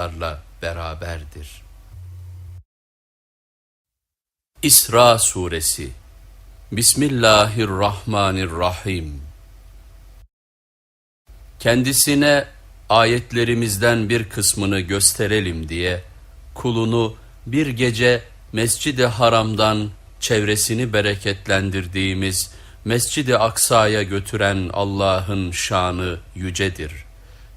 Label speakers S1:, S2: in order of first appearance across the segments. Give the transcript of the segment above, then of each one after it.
S1: onlarla beraberdir. İsra Suresi Bismillahirrahmanirrahim Kendisine ayetlerimizden bir kısmını gösterelim diye kulunu bir gece Mescid-i Haram'dan çevresini bereketlendirdiğimiz Mescid-i Aksa'ya götüren Allah'ın şanı yücedir.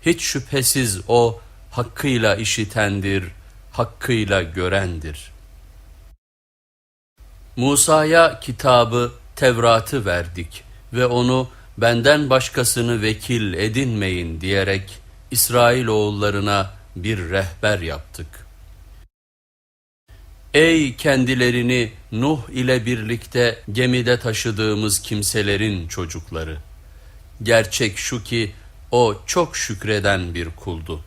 S1: Hiç şüphesiz O hakkıyla işitendir, hakkıyla görendir. Musa'ya kitabı, Tevrat'ı verdik ve onu benden başkasını vekil edinmeyin diyerek İsrailoğullarına bir rehber yaptık. Ey kendilerini Nuh ile birlikte gemide taşıdığımız kimselerin çocukları! Gerçek şu ki o çok şükreden bir kuldu.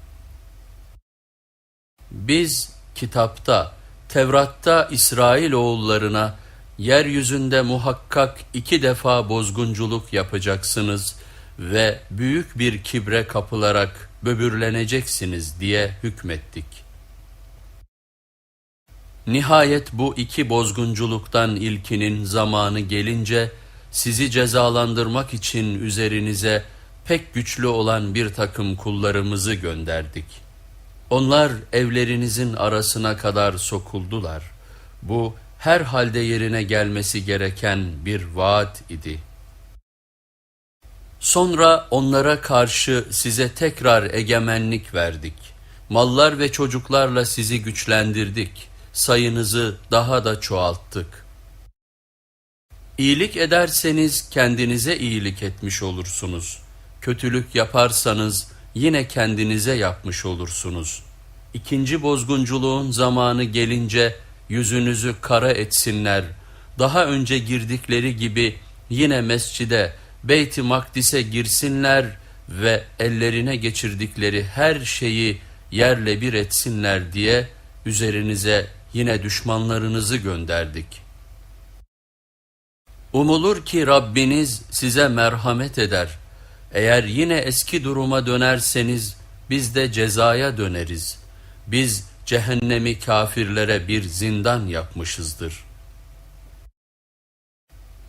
S1: Biz kitapta, Tevrat'ta İsrailoğullarına yeryüzünde muhakkak iki defa bozgunculuk yapacaksınız ve büyük bir kibre kapılarak böbürleneceksiniz diye hükmettik. Nihayet bu iki bozgunculuktan ilkinin zamanı gelince sizi cezalandırmak için üzerinize pek güçlü olan bir takım kullarımızı gönderdik. Onlar evlerinizin arasına kadar sokuldular. Bu her halde yerine gelmesi gereken bir vaat idi. Sonra onlara karşı size tekrar egemenlik verdik. Mallar ve çocuklarla sizi güçlendirdik. Sayınızı daha da çoğalttık. İyilik ederseniz kendinize iyilik etmiş olursunuz. Kötülük yaparsanız yine kendinize yapmış olursunuz. İkinci bozgunculuğun zamanı gelince yüzünüzü kara etsinler. Daha önce girdikleri gibi yine mescide, Beyt-i Makdis'e girsinler ve ellerine geçirdikleri her şeyi yerle bir etsinler diye üzerinize yine düşmanlarınızı gönderdik. Umulur ki Rabbiniz size merhamet eder. Eğer yine eski duruma dönerseniz biz de cezaya döneriz. Biz cehennemi kafirlere bir zindan yapmışızdır.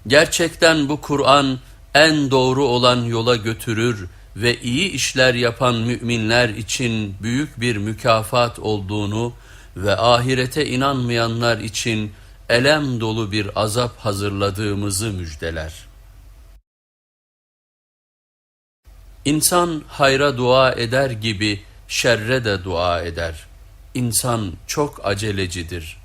S1: Gerçekten bu Kur'an en doğru olan yola götürür ve iyi işler yapan müminler için büyük bir mükafat olduğunu ve ahirete inanmayanlar için elem dolu bir azap hazırladığımızı müjdeler. İnsan hayra dua eder gibi şerre de dua eder. İnsan çok acelecidir.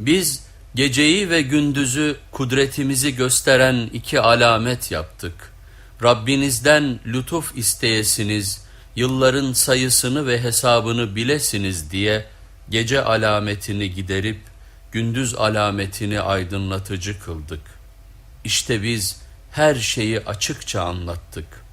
S1: Biz geceyi ve gündüzü kudretimizi gösteren iki alamet yaptık. Rabbinizden lütuf isteyesiniz, yılların sayısını ve hesabını bilesiniz diye gece alametini giderip gündüz alametini aydınlatıcı kıldık. İşte biz her şeyi açıkça anlattık.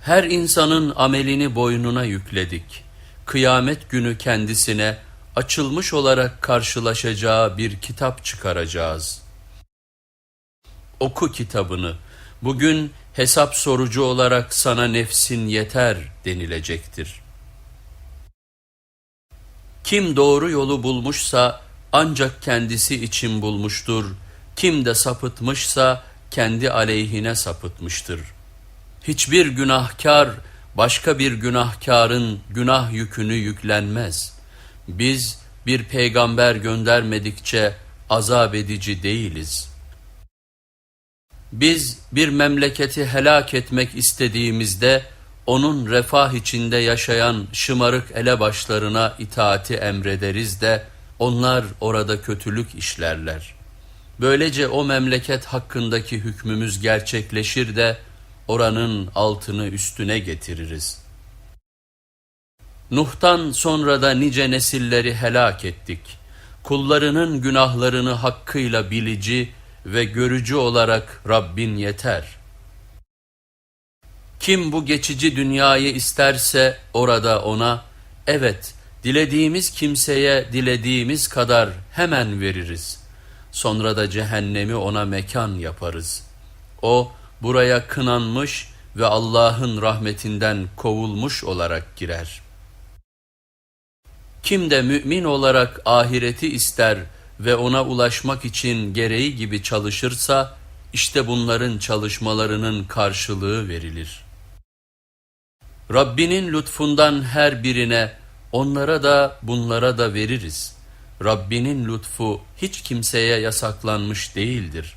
S1: Her insanın amelini boynuna yükledik. Kıyamet günü kendisine açılmış olarak karşılaşacağı bir kitap çıkaracağız. Oku kitabını. Bugün hesap sorucu olarak sana nefsin yeter denilecektir. Kim doğru yolu bulmuşsa ancak kendisi için bulmuştur. Kim de sapıtmışsa kendi aleyhine sapıtmıştır. Hiçbir günahkar başka bir günahkarın günah yükünü yüklenmez. Biz bir peygamber göndermedikçe azap edici değiliz.'' Biz bir memleketi helak etmek istediğimizde onun refah içinde yaşayan şımarık elebaşlarına itaati emrederiz de onlar orada kötülük işlerler. Böylece o memleket hakkındaki hükmümüz gerçekleşir de oranın altını üstüne getiririz. Nuh'tan sonra da nice nesilleri helak ettik. Kullarının günahlarını hakkıyla bilici, ve görücü olarak Rabbin yeter. Kim bu geçici dünyayı isterse orada ona, evet dilediğimiz kimseye dilediğimiz kadar hemen veririz. Sonra da cehennemi ona mekan yaparız. O buraya kınanmış ve Allah'ın rahmetinden kovulmuş olarak girer. Kim de mümin olarak ahireti ister ve ona ulaşmak için gereği gibi çalışırsa, işte bunların çalışmalarının karşılığı verilir. Rabbinin lütfundan her birine, onlara da bunlara da veririz. Rabbinin lütfu hiç kimseye yasaklanmış değildir.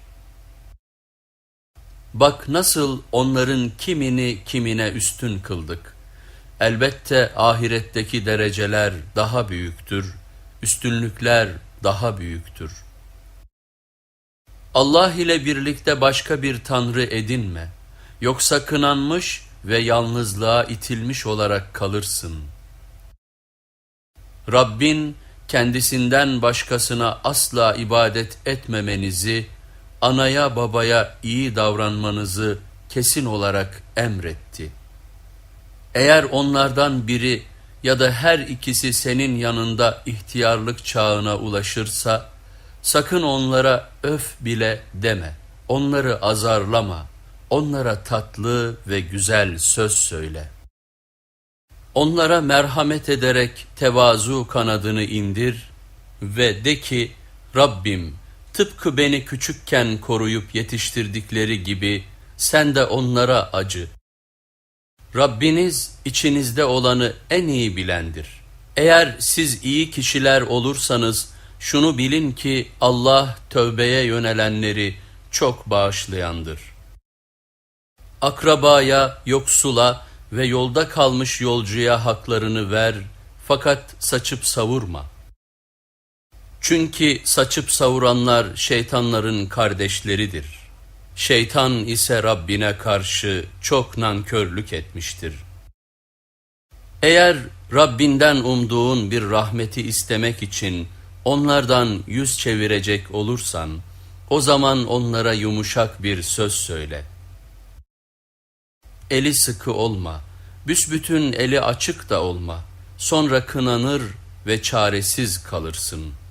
S1: Bak nasıl onların kimini kimine üstün kıldık. Elbette ahiretteki dereceler daha büyüktür, üstünlükler daha büyüktür. Allah ile birlikte başka bir tanrı edinme, yoksa kınanmış ve yalnızlığa itilmiş olarak kalırsın. Rabbin kendisinden başkasına asla ibadet etmemenizi, anaya babaya iyi davranmanızı kesin olarak emretti. Eğer onlardan biri ya da her ikisi senin yanında ihtiyarlık çağına ulaşırsa, sakın onlara öf bile deme, onları azarlama, onlara tatlı ve güzel söz söyle. Onlara merhamet ederek tevazu kanadını indir ve de ki, Rabbim tıpkı beni küçükken koruyup yetiştirdikleri gibi sen de onlara acı. Rabbiniz içinizde olanı en iyi bilendir. Eğer siz iyi kişiler olursanız şunu bilin ki Allah tövbeye yönelenleri çok bağışlayandır. Akrabaya, yoksula ve yolda kalmış yolcuya haklarını ver fakat saçıp savurma. Çünkü saçıp savuranlar şeytanların kardeşleridir. Şeytan ise Rabbine karşı çok nankörlük etmiştir. Eğer Rabbinden umduğun bir rahmeti istemek için onlardan yüz çevirecek olursan, o zaman onlara yumuşak bir söz söyle. Eli sıkı olma, büsbütün eli açık da olma, sonra kınanır ve çaresiz kalırsın.''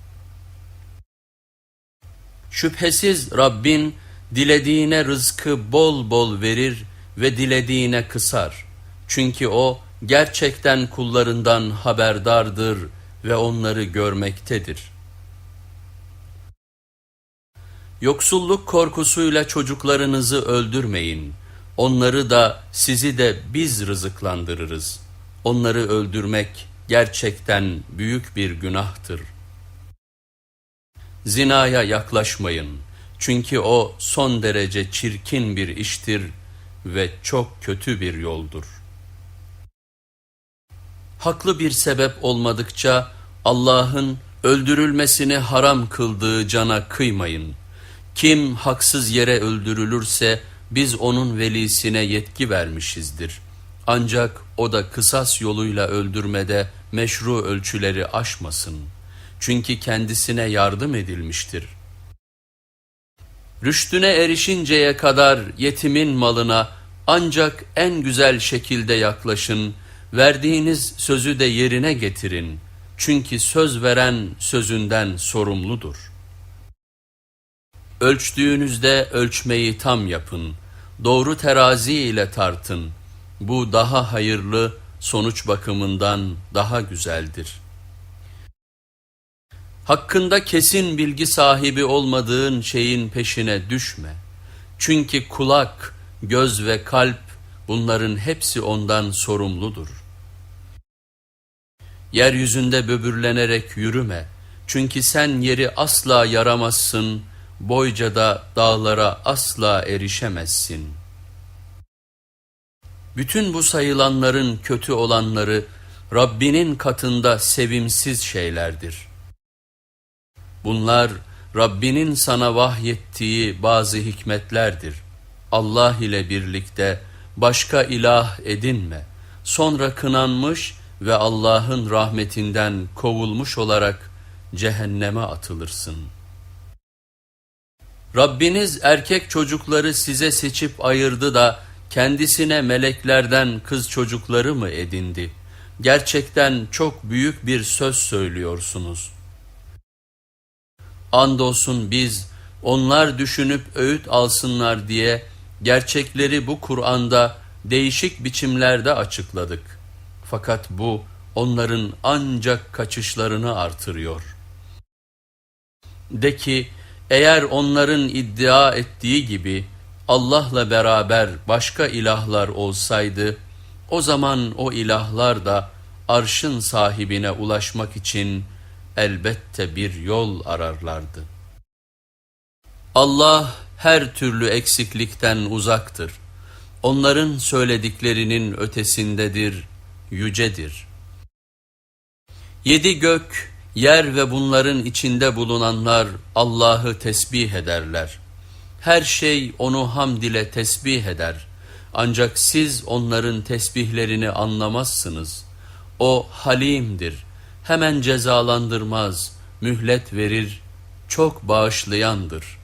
S1: Şüphesiz Rabbin dilediğine rızkı bol bol verir ve dilediğine kısar. Çünkü o gerçekten kullarından haberdardır ve onları görmektedir. Yoksulluk korkusuyla çocuklarınızı öldürmeyin. Onları da sizi de biz rızıklandırırız. Onları öldürmek gerçekten büyük bir günahtır. Zinaya yaklaşmayın. Çünkü o son derece çirkin bir iştir ve çok kötü bir yoldur. Haklı bir sebep olmadıkça Allah'ın öldürülmesini haram kıldığı cana kıymayın. Kim haksız yere öldürülürse biz onun velisine yetki vermişizdir. Ancak o da kısas yoluyla öldürmede meşru ölçüleri aşmasın.'' Çünkü kendisine yardım edilmiştir. Rüştüne erişinceye kadar yetimin malına ancak en güzel şekilde yaklaşın, verdiğiniz sözü de yerine getirin. Çünkü söz veren sözünden sorumludur. Ölçtüğünüzde ölçmeyi tam yapın, doğru terazi ile tartın. Bu daha hayırlı, sonuç bakımından daha güzeldir.'' Hakkında kesin bilgi sahibi olmadığın şeyin peşine düşme. Çünkü kulak, göz ve kalp bunların hepsi ondan sorumludur. Yeryüzünde böbürlenerek yürüme. Çünkü sen yeri asla yaramazsın, boyca da dağlara asla erişemezsin. Bütün bu sayılanların kötü olanları Rabbinin katında sevimsiz şeylerdir.'' Bunlar Rabbinin sana vahyettiği bazı hikmetlerdir. Allah ile birlikte başka ilah edinme. Sonra kınanmış ve Allah'ın rahmetinden kovulmuş olarak cehenneme atılırsın. Rabbiniz erkek çocukları size seçip ayırdı da kendisine meleklerden kız çocukları mı edindi? Gerçekten çok büyük bir söz söylüyorsunuz.'' Andolsun biz onlar düşünüp öğüt alsınlar diye gerçekleri bu Kur'an'da değişik biçimlerde açıkladık. Fakat bu onların ancak kaçışlarını artırıyor. De ki eğer onların iddia ettiği gibi Allah'la beraber başka ilahlar olsaydı o zaman o ilahlar da arşın sahibine ulaşmak için elbette bir yol ararlardı. Allah her türlü eksiklikten uzaktır. Onların söylediklerinin ötesindedir, yücedir. Yedi gök, yer ve bunların içinde bulunanlar Allah'ı tesbih ederler. Her şey onu hamd ile tesbih eder. Ancak siz onların tesbihlerini anlamazsınız. O halimdir, hemen cezalandırmaz, mühlet verir, çok bağışlayandır.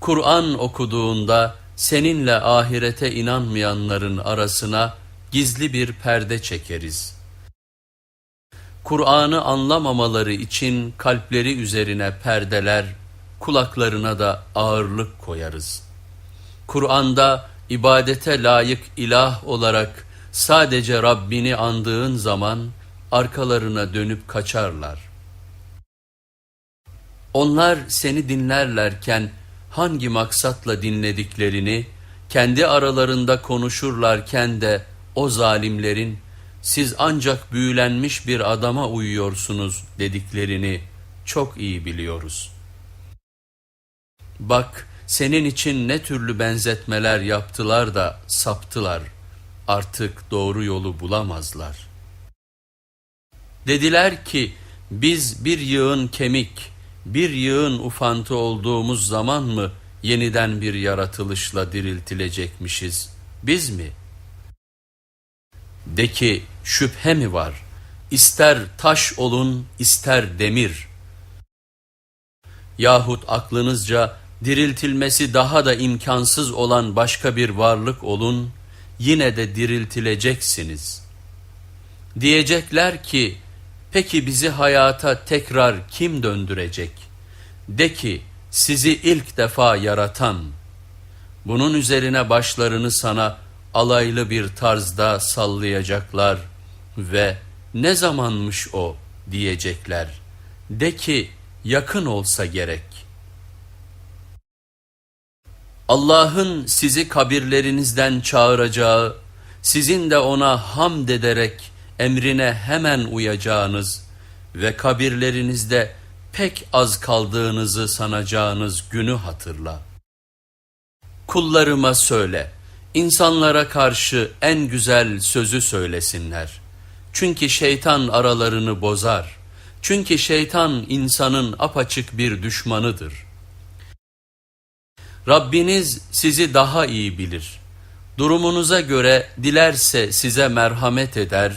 S1: Kur'an okuduğunda seninle ahirete inanmayanların arasına gizli bir perde çekeriz. Kur'an'ı anlamamaları için kalpleri üzerine perdeler, kulaklarına da ağırlık koyarız. Kur'an'da ibadete layık ilah olarak sadece Rabbini andığın zaman arkalarına dönüp kaçarlar. Onlar seni dinlerlerken hangi maksatla dinlediklerini, kendi aralarında konuşurlarken de o zalimlerin siz ancak büyülenmiş bir adama uyuyorsunuz dediklerini çok iyi biliyoruz. Bak senin için ne türlü benzetmeler yaptılar da saptılar. Artık doğru yolu bulamazlar. Dediler ki biz bir yığın kemik, bir yığın ufantı olduğumuz zaman mı yeniden bir yaratılışla diriltilecekmişiz? Biz mi? De ki şüphe mi var? İster taş olun, ister demir. Yahut aklınızca diriltilmesi daha da imkansız olan başka bir varlık olun, yine de diriltileceksiniz. Diyecekler ki, peki bizi hayata tekrar kim döndürecek? De ki, sizi ilk defa yaratan, bunun üzerine başlarını sana alaylı bir tarzda sallayacaklar ve ne zamanmış o diyecekler. De ki, yakın olsa gerek.'' Allah'ın sizi kabirlerinizden çağıracağı, sizin de ona hamd ederek emrine hemen uyacağınız ve kabirlerinizde pek az kaldığınızı sanacağınız günü hatırla. Kullarıma söyle, insanlara karşı en güzel sözü söylesinler. Çünkü şeytan aralarını bozar. Çünkü şeytan insanın apaçık bir düşmanıdır.'' Rabbiniz sizi daha iyi bilir. Durumunuza göre dilerse size merhamet eder,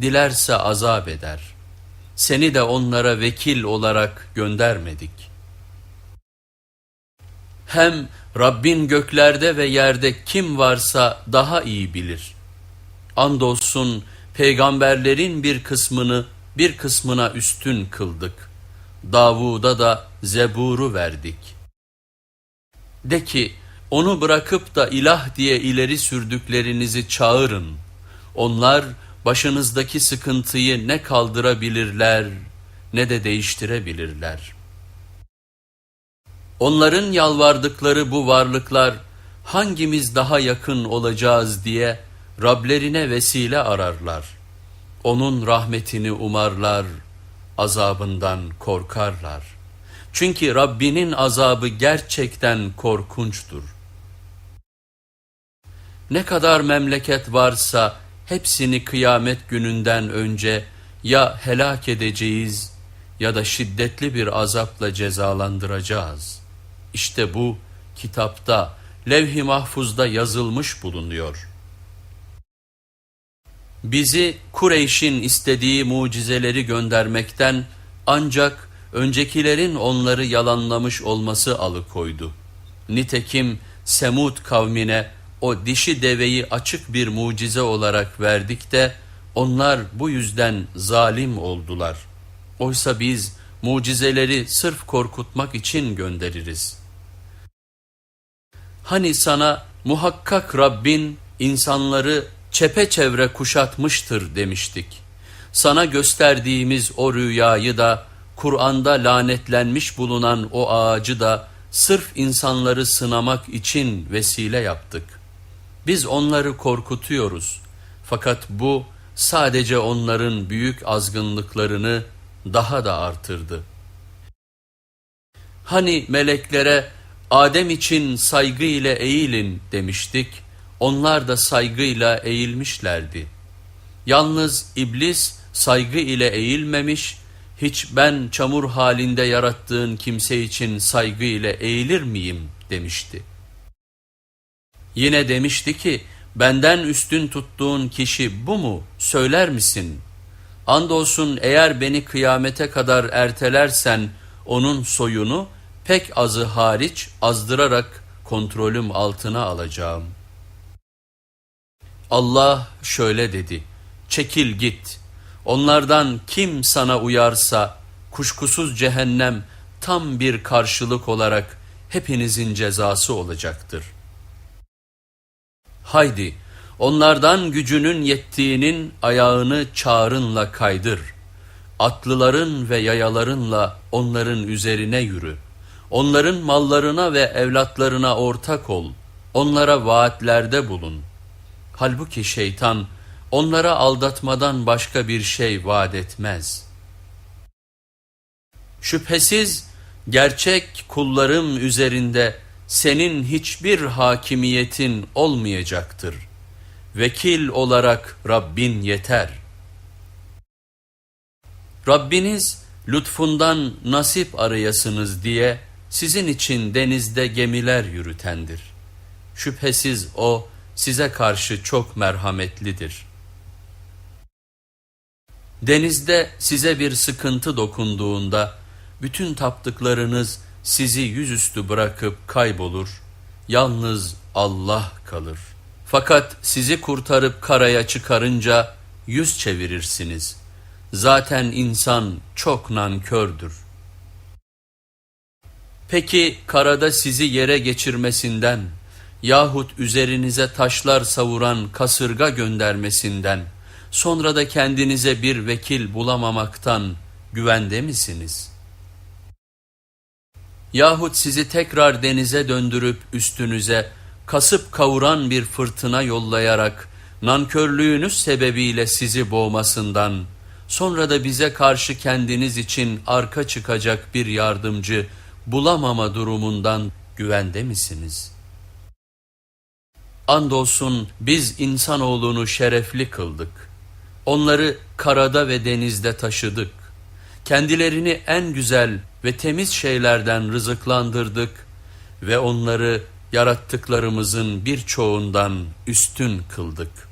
S1: dilerse azap eder. Seni de onlara vekil olarak göndermedik. Hem Rabbin göklerde ve yerde kim varsa daha iyi bilir. Andolsun peygamberlerin bir kısmını bir kısmına üstün kıldık. Davud'a da Zebur'u verdik.'' De ki onu bırakıp da ilah diye ileri sürdüklerinizi çağırın. Onlar başınızdaki sıkıntıyı ne kaldırabilirler ne de değiştirebilirler. Onların yalvardıkları bu varlıklar hangimiz daha yakın olacağız diye Rablerine vesile ararlar. Onun rahmetini umarlar, azabından korkarlar.'' Çünkü Rabbinin azabı gerçekten korkunçtur. Ne kadar memleket varsa hepsini kıyamet gününden önce ya helak edeceğiz ya da şiddetli bir azapla cezalandıracağız. İşte bu kitapta, levh-i mahfuzda yazılmış bulunuyor. Bizi Kureyş'in istediği mucizeleri göndermekten ancak öncekilerin onları yalanlamış olması alıkoydu. Nitekim Semud kavmine o dişi deveyi açık bir mucize olarak verdik de onlar bu yüzden zalim oldular. Oysa biz mucizeleri sırf korkutmak için göndeririz. Hani sana Muhakkak Rabbin insanları çepeçevre kuşatmıştır demiştik. Sana gösterdiğimiz o rüyayı da Kur'an'da lanetlenmiş bulunan o ağacı da sırf insanları sınamak için vesile yaptık. Biz onları korkutuyoruz. Fakat bu sadece onların büyük azgınlıklarını daha da artırdı. Hani meleklere Adem için saygı ile eğilin demiştik. Onlar da saygıyla eğilmişlerdi. Yalnız iblis saygı ile eğilmemiş, hiç ben çamur halinde yarattığın kimse için saygı ile eğilir miyim demişti. Yine demişti ki, benden üstün tuttuğun kişi bu mu söyler misin? Andolsun eğer beni kıyamete kadar ertelersen onun soyunu pek azı hariç azdırarak kontrolüm altına alacağım. Allah şöyle dedi, çekil git. Onlardan kim sana uyarsa kuşkusuz cehennem tam bir karşılık olarak hepinizin cezası olacaktır. Haydi onlardan gücünün yettiğinin ayağını çağrınla kaydır. Atlıların ve yayalarınla onların üzerine yürü. Onların mallarına ve evlatlarına ortak ol. Onlara vaatlerde bulun. Halbuki şeytan onlara aldatmadan başka bir şey vaat etmez. Şüphesiz gerçek kullarım üzerinde senin hiçbir hakimiyetin olmayacaktır. Vekil olarak Rabbin yeter. Rabbiniz lütfundan nasip arayasınız diye sizin için denizde gemiler yürütendir. Şüphesiz O size karşı çok merhametlidir. Denizde size bir sıkıntı dokunduğunda bütün taptıklarınız sizi yüzüstü bırakıp kaybolur, yalnız Allah kalır. Fakat sizi kurtarıp karaya çıkarınca yüz çevirirsiniz. Zaten insan çok nankördür. Peki karada sizi yere geçirmesinden yahut üzerinize taşlar savuran kasırga göndermesinden sonra da kendinize bir vekil bulamamaktan güvende misiniz? Yahut sizi tekrar denize döndürüp üstünüze kasıp kavuran bir fırtına yollayarak nankörlüğünüz sebebiyle sizi boğmasından sonra da bize karşı kendiniz için arka çıkacak bir yardımcı bulamama durumundan güvende misiniz? Andolsun biz insanoğlunu şerefli kıldık. Onları karada ve denizde taşıdık. Kendilerini en güzel ve temiz şeylerden rızıklandırdık ve onları yarattıklarımızın birçoğundan üstün kıldık.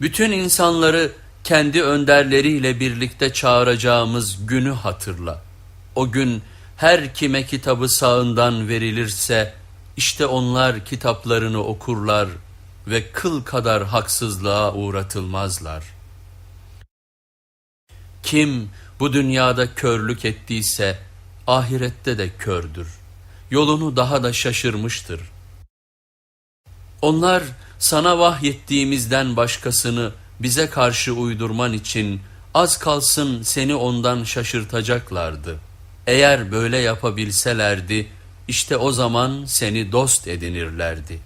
S1: Bütün insanları kendi önderleriyle birlikte çağıracağımız günü hatırla. O gün her kime kitabı sağından verilirse işte onlar kitaplarını okurlar ve kıl kadar haksızlığa uğratılmazlar. Kim bu dünyada körlük ettiyse ahirette de kördür. Yolunu daha da şaşırmıştır. Onlar sana vahyettiğimizden başkasını bize karşı uydurman için az kalsın seni ondan şaşırtacaklardı. Eğer böyle yapabilselerdi işte o zaman seni dost edinirlerdi.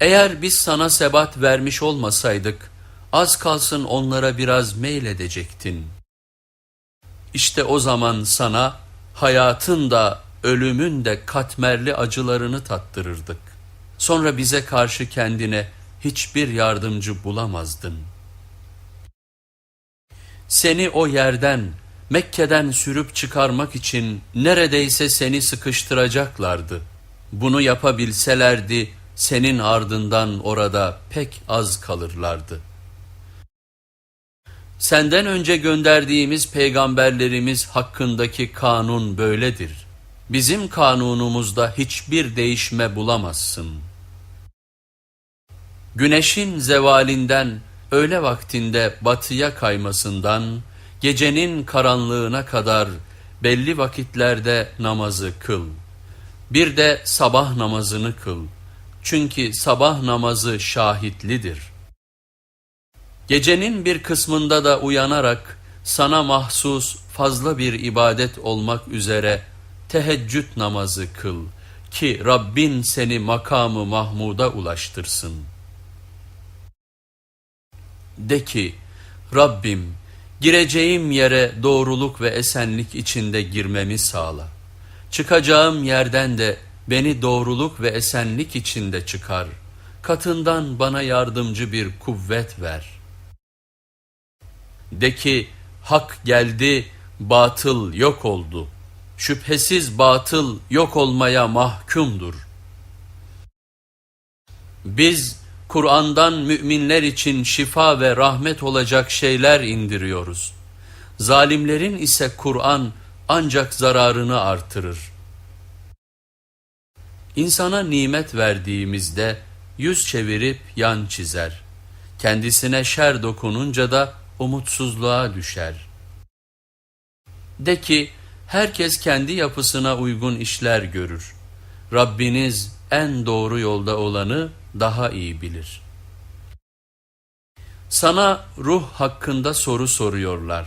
S1: Eğer biz sana sebat vermiş olmasaydık az kalsın onlara biraz meyledecektin. İşte o zaman sana hayatın da ölümün de katmerli acılarını tattırırdık. Sonra bize karşı kendine hiçbir yardımcı bulamazdın. Seni o yerden, Mekke'den sürüp çıkarmak için neredeyse seni sıkıştıracaklardı. Bunu yapabilselerdi senin ardından orada pek az kalırlardı. Senden önce gönderdiğimiz peygamberlerimiz hakkındaki kanun böyledir. Bizim kanunumuzda hiçbir değişme bulamazsın. Güneşin zevalinden öğle vaktinde batıya kaymasından, gecenin karanlığına kadar belli vakitlerde namazı kıl. Bir de sabah namazını kıl. Çünkü sabah namazı şahitlidir. Gecenin bir kısmında da uyanarak sana mahsus fazla bir ibadet olmak üzere teheccüd namazı kıl ki Rabbin seni makamı Mahmud'a ulaştırsın. De ki Rabbim gireceğim yere doğruluk ve esenlik içinde girmemi sağla. Çıkacağım yerden de beni doğruluk ve esenlik içinde çıkar. Katından bana yardımcı bir kuvvet ver. De ki hak geldi, batıl yok oldu. Şüphesiz batıl yok olmaya mahkumdur. Biz Kur'an'dan müminler için şifa ve rahmet olacak şeyler indiriyoruz. Zalimlerin ise Kur'an ancak zararını artırır. İnsana nimet verdiğimizde yüz çevirip yan çizer. Kendisine şer dokununca da umutsuzluğa düşer. De ki herkes kendi yapısına uygun işler görür. Rabbiniz en doğru yolda olanı daha iyi bilir. Sana ruh hakkında soru soruyorlar.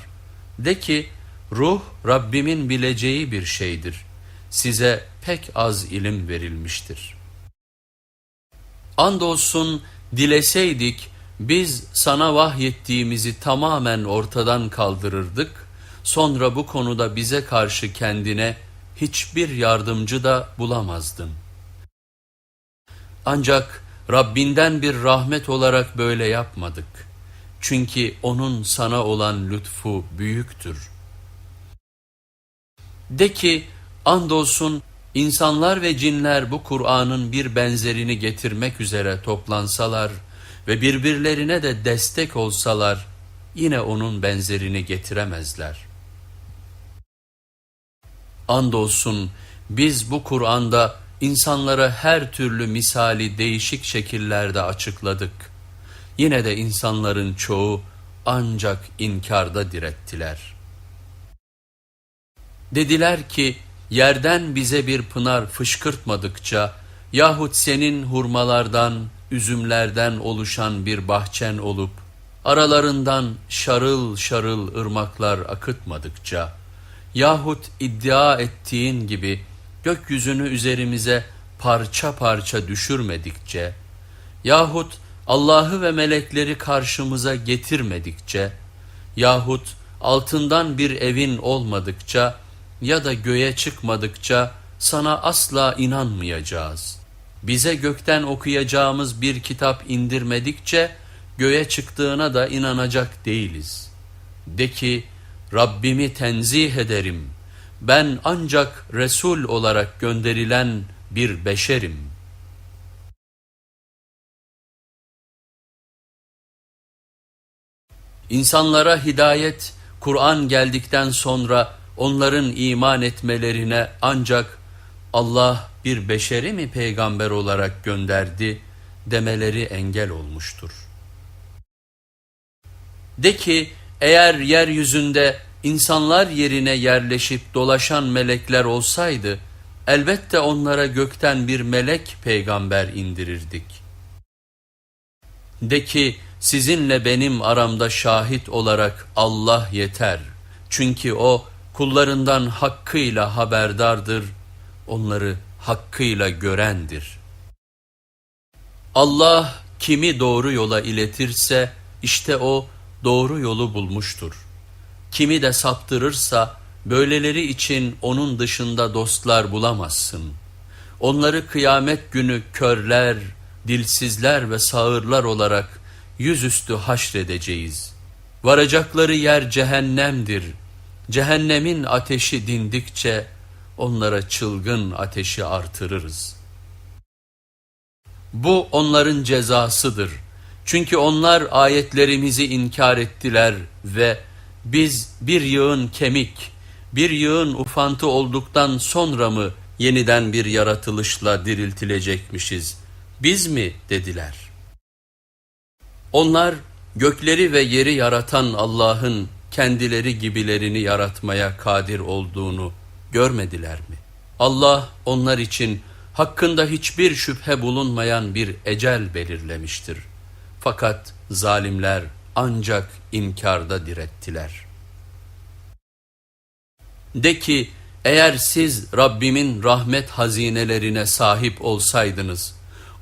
S1: De ki ruh Rabbimin bileceği bir şeydir. Size pek az ilim verilmiştir. Andolsun dileseydik biz sana vahyettiğimizi tamamen ortadan kaldırırdık. Sonra bu konuda bize karşı kendine hiçbir yardımcı da bulamazdın. Ancak Rabbinden bir rahmet olarak böyle yapmadık. Çünkü onun sana olan lütfu büyüktür. De ki andolsun insanlar ve cinler bu Kur'an'ın bir benzerini getirmek üzere toplansalar ve birbirlerine de destek olsalar yine onun benzerini getiremezler. Andolsun biz bu Kur'an'da insanlara her türlü misali değişik şekillerde açıkladık. Yine de insanların çoğu ancak inkarda direttiler. Dediler ki yerden bize bir pınar fışkırtmadıkça yahut senin hurmalardan, üzümlerden oluşan bir bahçen olup aralarından şarıl şarıl ırmaklar akıtmadıkça yahut iddia ettiğin gibi gökyüzünü üzerimize parça parça düşürmedikçe yahut Allah'ı ve melekleri karşımıza getirmedikçe yahut altından bir evin olmadıkça ya da göğe çıkmadıkça sana asla inanmayacağız. Bize gökten okuyacağımız bir kitap indirmedikçe göğe çıktığına da inanacak değiliz. De ki Rabbimi tenzih ederim.'' Ben ancak Resul olarak gönderilen bir beşerim. İnsanlara hidayet, Kur'an geldikten sonra onların iman etmelerine ancak Allah bir beşeri mi peygamber olarak gönderdi demeleri engel olmuştur. De ki eğer yeryüzünde insanlar yerine yerleşip dolaşan melekler olsaydı, elbette onlara gökten bir melek peygamber indirirdik. De ki, sizinle benim aramda şahit olarak Allah yeter. Çünkü O, kullarından hakkıyla haberdardır, onları hakkıyla görendir. Allah kimi doğru yola iletirse, işte O doğru yolu bulmuştur. Kimi de saptırırsa böyleleri için onun dışında dostlar bulamazsın. Onları kıyamet günü körler, dilsizler ve sağırlar olarak yüzüstü haşredeceğiz. Varacakları yer cehennemdir. Cehennemin ateşi dindikçe onlara çılgın ateşi artırırız. Bu onların cezasıdır. Çünkü onlar ayetlerimizi inkar ettiler ve biz bir yığın kemik, bir yığın ufantı olduktan sonra mı yeniden bir yaratılışla diriltilecekmişiz? Biz mi dediler. Onlar gökleri ve yeri yaratan Allah'ın kendileri gibilerini yaratmaya kadir olduğunu görmediler mi? Allah onlar için hakkında hiçbir şüphe bulunmayan bir ecel belirlemiştir. Fakat zalimler ancak inkarda direttiler. De ki eğer siz Rabbimin rahmet hazinelerine sahip olsaydınız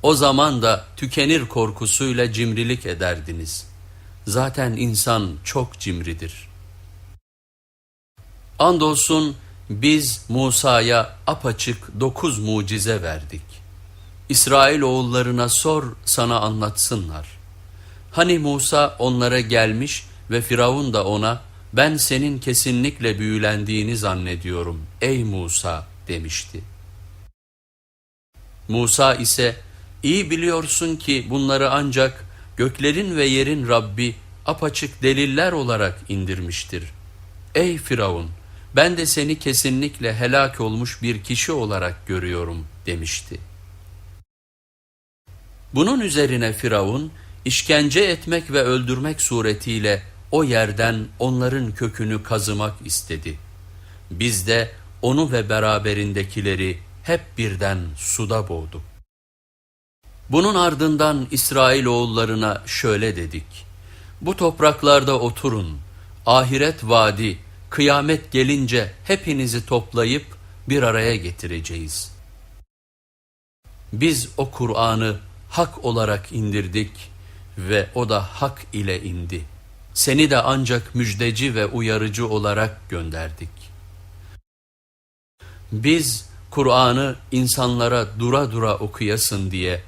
S1: o zaman da tükenir korkusuyla cimrilik ederdiniz. Zaten insan çok cimridir. Andolsun biz Musa'ya apaçık dokuz mucize verdik. İsrail oğullarına sor sana anlatsınlar. Hani Musa onlara gelmiş ve Firavun da ona ben senin kesinlikle büyülendiğini zannediyorum ey Musa demişti. Musa ise iyi biliyorsun ki bunları ancak göklerin ve yerin Rabbi apaçık deliller olarak indirmiştir. Ey Firavun ben de seni kesinlikle helak olmuş bir kişi olarak görüyorum demişti. Bunun üzerine Firavun işkence etmek ve öldürmek suretiyle o yerden onların kökünü kazımak istedi. Biz de onu ve beraberindekileri hep birden suda boğduk. Bunun ardından İsrail oğullarına şöyle dedik. Bu topraklarda oturun, ahiret vadi, kıyamet gelince hepinizi toplayıp bir araya getireceğiz. Biz o Kur'an'ı hak olarak indirdik ve o da hak ile indi. Seni de ancak müjdeci ve uyarıcı olarak gönderdik. Biz Kur'an'ı insanlara dura dura okuyasın diye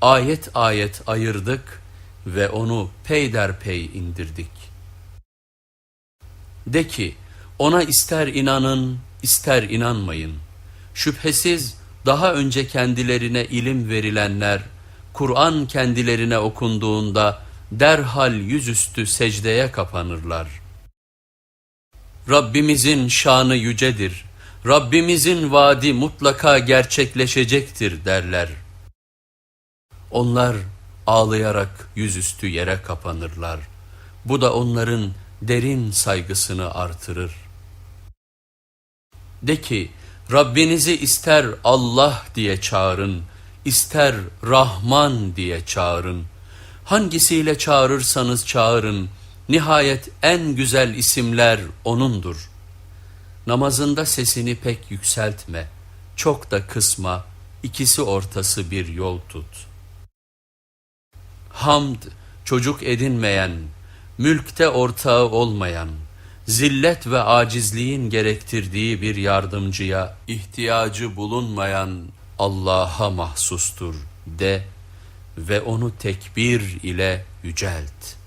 S1: ayet ayet ayırdık ve onu peyderpey indirdik. De ki ona ister inanın ister inanmayın. Şüphesiz daha önce kendilerine ilim verilenler Kur'an kendilerine okunduğunda derhal yüzüstü secdeye kapanırlar. Rabbimizin şanı yücedir. Rabbimizin vaadi mutlaka gerçekleşecektir derler. Onlar ağlayarak yüzüstü yere kapanırlar. Bu da onların derin saygısını artırır. De ki Rabbinizi ister Allah diye çağırın, ister Rahman diye çağırın. Hangisiyle çağırırsanız çağırın, nihayet en güzel isimler O'nundur. Namazında sesini pek yükseltme, çok da kısma, ikisi ortası bir yol tut. Hamd, çocuk edinmeyen, mülkte ortağı olmayan, zillet ve acizliğin gerektirdiği bir yardımcıya ihtiyacı bulunmayan Allah'a mahsustur de ve onu tekbir ile yücelt.''